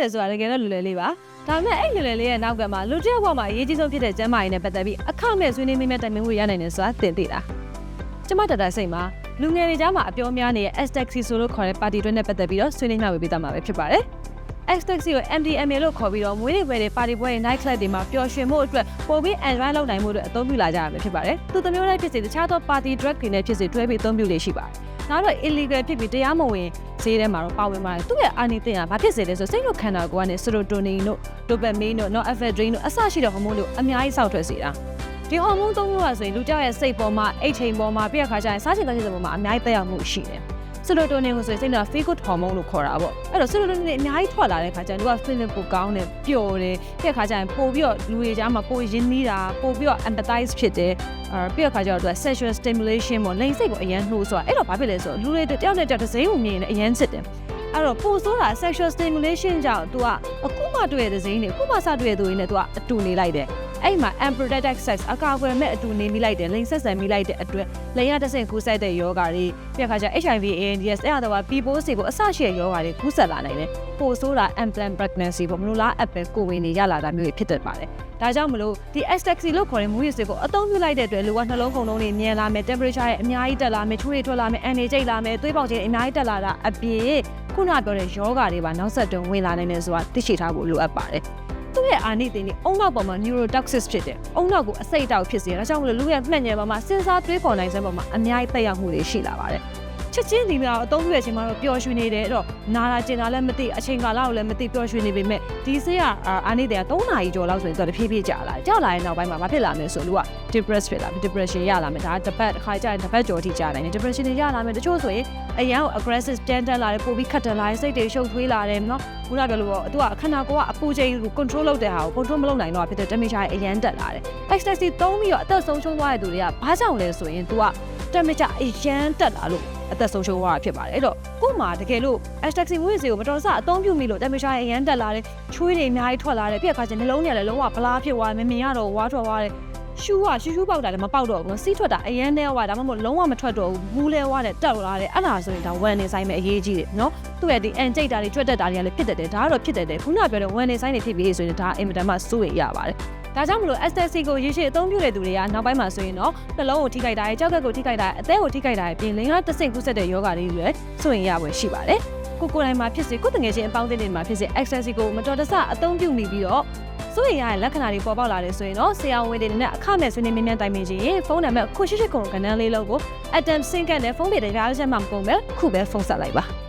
တယ်ဆိုတာတကယ်တော့လွယ်လွယ်လေးပါဒါပေမဲ့အဲ့လွယ်လွယ်လေးရဲ့နောက်ကမှာလူတစ်ယောက်ဘဝမှာအရေးကြီးဆုံးဖြစ်တဲ့ကျန်းမာရေးနဲ့ပတ်သက်ပြီးအခမဲ့ဆွေးနွေးမိမဲ့တိုင်ပင်မှုရနိုင်တယ်ဆိုတာသင်သိတာကျမတတစိတ်မှာလူငယ်တွေကြားမှာအပြောများနေတဲ့ S-Taxi ဆိုလို့ခေါ်တဲ့ပါတီတွဲနဲ့ပတ်သက်ပြီးတော့ဆွေးနွေးမျှဝေပေးသွားမှာပဲဖြစ်ပါတယ် X-Taxi ကို MDMA လို့ခေါ်ပြီးတော့မွေးနေ့ပွဲတွေပါတီပွဲတွေ night club တွေမှာပျော်ရွှင်မှုအတွက်ပိုပြီး enjoy လုပ်နိုင်မှုအတွက်အသုံးပြုလာကြရမှာဖြစ်ပါတယ်။သူတစ်မျိုးတိုင်းဖြစ်စေတခြားသော party drug တွေနဲ့ဖြစ်စေတွဲပြီးအသုံးပြုလေရှိပါတယ်။နောက်တော့ illegal ဖြစ်ပြီးတရားမဝင် ဈေးထဲမှာတော့ပါဝင်ပါတယ်။သူ့ရဲ့အာနိသင်ကဘာဖြစ်စေလဲဆိုစိတ်တို့ခန္ဓာကိုယ်ကနေ serotonin တို့ dopamine တို့ norepinephrine တို့အစရှိတဲ့ဟော်မုန်းတို့အများကြီးစောက်ထွက်စေတာ။ဒီဟော်မုန်းသုံးမျိုးကဆိုရင်လူကြောက်ရဲ့စိတ်ပေါ်မှာအိတ်ချိန်ပေါ်မှာပြည့်ခါကျရင်စားချင်တဲ့စိတ်ပေါ်မှာအများကြီးသက်ရောက်မှုရှိတယ်။ serotonin ကိုဆိုရင်စိတ်က feel good hormone လို့ခေါ်တာပေါ့အဲ့တော့ serotonin အများကြီးထွက်လာတဲ့ခါကျရင်သူက feeling ပိုကောင်းတယ်ပျော်တယ်တဲ့ခါကျရင်ပို့ပြီးတော့လူတွေကြားမှာပိုရင်းနှီးတာပို့ပြီးတော့ empathize ဖြစ်တယ်အဲပြီးတော့ခါကျတော့သူက sexual stimulation ပေါ့လိင်စိတ်ကိုအရန်နှိုးဆိုတာအဲ့တော့ဘာဖြစ်လဲဆိုတော့လူတွေတယောက်နဲ့တယောက်တစ်စိမ်းကိုမြင်ရင်အရန်စစ်တယ်အဲ့တော့ပိုဆိုတာ sexual stimulation ကြောင့် तू ကအခုမှတွေ့ရတဲ့စိမ်းတွေအခုမှစတွေ့ရတဲ့သူတွေနဲ့ तू ကအတူနေလိုက်တယ် အဲ့မှာ unprotected sex အကာအကွယ်မဲ့အတူနေမိလိုက်တယ်လိင်ဆက်ဆံမိလိုက်တဲ့အတွက်လိင်ရတစ်ဆင့်ကူးဆက်တဲ့ယောဂါတွေပြက်ခါကျ HIV AIDS အဲ့ဒါတော့ပီပိုးစီကိုအစရှိတဲ့ယောဂါတွေကူးဆက်လာနိုင်တယ်ပိုဆိုတာ unplanned pregnancy ပေါ့မလို့လားအပ်ပဲကိုဝင်နေရလာတာမျိုးတွေဖြစ်တတ်ပါတယ်ဒါကြောင့်မလို့ဒီ ecstasy လို့ခေါ်တဲ့မူရစ်စစ်ကိုအသုံးပြုလိုက်တဲ့အတွက်လူကနှလုံးခုန်လုံးတွေမြန်လာမယ် temperature ရဲ့အများကြီးတက်လာမယ်ချိုးတွေထွက်လာမယ်အန်နေကျိတ်လာမယ်သွေးပေါက်ခြင်းအများကြီးတက်လာတာအပြင်ခုနပြောတဲ့ယောဂါတွေပါနောက်ဆက်တွဲဝင်လာနိုင်တယ်ဆိုတာသိရှိထားဖို့လိုအပ်ပါတယ် သူ့ရဲ့အာနိသင်တွေအုံနောက်ပေါ်မှာ neurotoxic ဖြစ်တယ်။အုံနောက်ကိုအစိတ်အတောက်ဖြစ်စေတယ်။ဒါကြောင့်မလို့လူရဲ့မှတ်ဉာဏ်ပေါ်မှာစဉ်းစားတွေးခေါ်နိုင်စမ်းပေါ်မှာအများကြီးသက်ရောက်မှုတွေရှိလာပါတယ်။ ချက်ချင်းဒီမှာအသုံးပြုရခြင်းမှာတော့ပျော်ရွှင်နေတယ်အဲ့တော့နာတာကျင်တာလည်းမသိအချိန်ကာလကိုလည်းမသိပျော်ရွှင်နေပေမဲ့ဒီစိတ်ကအာနိသင်က3နာရီကျော်လောက်ဆိုရင်သူကတဖြည်းဖြည်းကြာလာတယ်။ကြာလာရင်နောက်ပိုင်းမှာမဖြစ်လာမယ်ဆိုလူက depress ဖြစ်လာပြီ depression ရလာမယ်ဒါကတစ်ပတ်တစ်ခါကြာရင်တစ်ပတ်ကျော်ထိကြာနိုင်တယ် depression တွေရလာမယ်တချို့ဆိုရင်အရန်ကို aggressive တန်တက်လာတယ်ပိုပြီးခတ်တလာတယ်စိတ်တွေရှုပ်ထွေးလာတယ်နော်ခုနပြောလို့ပေါ့သူကခန္ဓာကိုယ်ကအပူချိန်ကို control လုပ်တဲ့ဟာကို control မလုပ်နိုင်တော့ဖြစ်တဲ့ temperature အရန်တက်လာတယ် ecstasy သုံးပြီးတော့အသက်ဆုံးရှုံးသွားတဲ့သူတွေကဘာကြောင့်လဲဆိုရင် तू က temperature အရန်တက်လာလို့အသက်ဆုံးရှုံးသွားတာဖြစ်ပါတယ်အဲ့တော့ကို့မှာတကယ်လို့ ecstasy မွေးစီကိုမတော်တဆအသုံးပြုမိလို့ temperature အရန်တက်လာတယ်ချွေးတွေအများကြီးထွက်လာတယ်ပြက်ခါကျနှလုံးတွေလည်းလုံးဝဗလားဖြစ်သွားတယ်မမြင်ရတော့ဝါထွက်သွားတယ်ရှူးကရှူးရှူးပေါက်တာလည်းမပေါက်တော့ဘူးစီးထွက်တာအရန်နဲဝါဒါမှမဟုတ်လုံးဝမထွက်တော့ဘူးဘူးလဲဝါတယ်တက်လာတယ်အဲ့ဒါဆိုရင်ဒါဝမ်နေဆိုင်မဲ့အရေးကြီးတယ်နော်သူ့ရဲ့ဒီအန်ကြိတ်တာတွေကြွက်တက်တာတွေကလည်းဖြစ်တတ်တယ်ဒါကတော့ဖြစ်တတ်တယ်ခုနပြောတဲ့ဝမ်နေဆိုင်တွေဖြစ်ပြီးဆိုရင်ဒါအင်မတန်မှစိုးရိမ်ရပါတယ် ဒါကြောင့်မလို့ ecstasy ကိုရေရှည်အသုံးပြုတဲ့သူတွေကနောက်ပိုင်းမှာဆိုရင်တော့နှလုံးကိုထိခိုက်တာရဲ့ကြောက်ကက်ကိုထိခိုက်တာရဲ့အသေးကိုထိခိုက်တာရဲ့ပြင်လင်ကတဆင့်ကူးဆက်တဲ့ယောဂတွေတွေဆိုရင်ရပွဲရှိပါတယ်ကိုကိုယ်တိုင်မှာဖြစ်စေကိုယ်တငယ်ချင်းအပေါင်းအသင်းတွေမှာဖြစ်စေ ecstasy ကိုမတော်တဆအသုံးပြုမိပြီးတော့စိုးရိမ်ရတဲ့လက္ခဏာတွေပေါ်ပေါက်လာတယ်ဆိုရင်တော့ဆရာဝန်တွေနဲ့အခမဲ့ဆွေးနွေးမြန်းတိုင်ပင်ခြင်းဖုန်းနံပါတ်ခုရှိရှိခုကဏ္ဍလေးလုံးကို atom sync နဲ့ဖုန်းတွေတရားချက်မှမကုန်ပဲခုပဲဖုန်းဆက်လိုက်ပါ